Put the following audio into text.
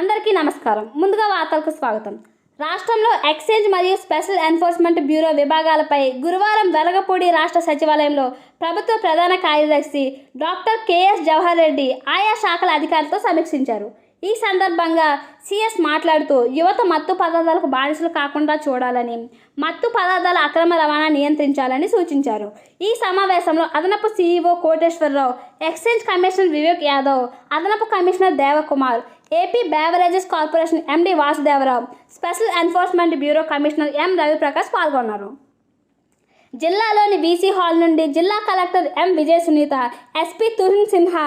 అందరికీ నమస్కారం. ముందుగా వార్తలకు స్వాగతం. రాష్ట్రంలో ఎక్సైజ్ మరియు స్పెషల్ ఎన్ఫోర్స్మెంట్ బ్యూరో విభాగాలపై గురువారం వెలగపూడి రాష్ట్ర సచివాలయంలో ప్రభుత్వ ప్రధాన కార్యదర్శి డాక్టర్ కెఎస్ జవహర్ రెడ్డి ఆయా శాఖల అధికారులతో సమీక్షించారు. ఈ సందర్భంగా సిఎస్ మాట్లాడుతూ యువత మత్తు పదార్థాలకు బానిసలు కాకుండా చూడాలని మత్తు పదార్థాల అక్రమ రవాణా నియంత్రించాలని సూచించారు. ఈ సమావేశంలో అదనపు CEO Koteswararao exchange commissioner Vivek Yadav అదనపు commissioner Devakumar AP beverages corporation MD Vasudevarao special enforcement bureau commissioner M Raviprakash పాల్గొన్నారు. జిల్లాలోని బీసీ హాల్ నుండి జిల్లా collector M Vijaya Sunitha SP Tuhin Sinha